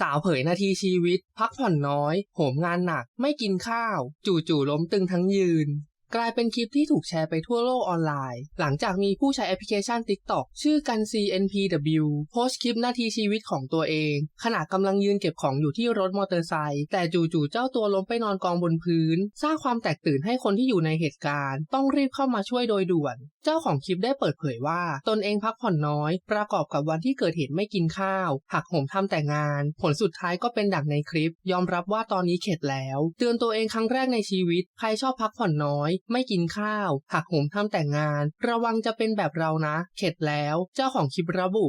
สาวเผยนาทีชีวิต พักผ่อนน้อย โหมงานหนัก ไม่กินข้าว จู่ๆล้มตึงทั้งยืน กลายเป็นคลิปที่ถูกแชร์ไปทั่วโลกออนไลน์ หลังจากมีผู้ใช้แอปพลิเคชัน TikTok ชื่อกัน CNPW โพสต์คลิปนาทีชีวิตของตัวเอง ขณะกำลังยืนเก็บของอยู่ที่รถมอเตอร์ไซค์แต่จู่ๆเจ้าตัวล้มไปนอนกองบนพื้น สร้างความแตกตื่นให้คนที่อยู่ในเหตุการณ์ ต้องรีบเข้ามาช่วยโดยด่วน เจ้าของคลิปได้เปิดเผยว่า ตนเองพักผ่อนน้อย ประกอบกับวันที่เกิดเหตุไม่กินข้าว หักโหมทำแต่งาน ผลสุดท้ายก็เป็นดังในคลิป ยอมรับว่าตอนนี้เข็ดแล้ว เตือนตัวเองครั้งแรกในชีวิต ใครชอบพักผ่อนน้อยไม่กินข้าว หักโหมทำแต่งาน ระวังจะเป็นแบบเรานะ เข็ดแล้ว เจ้าของคลิประบุ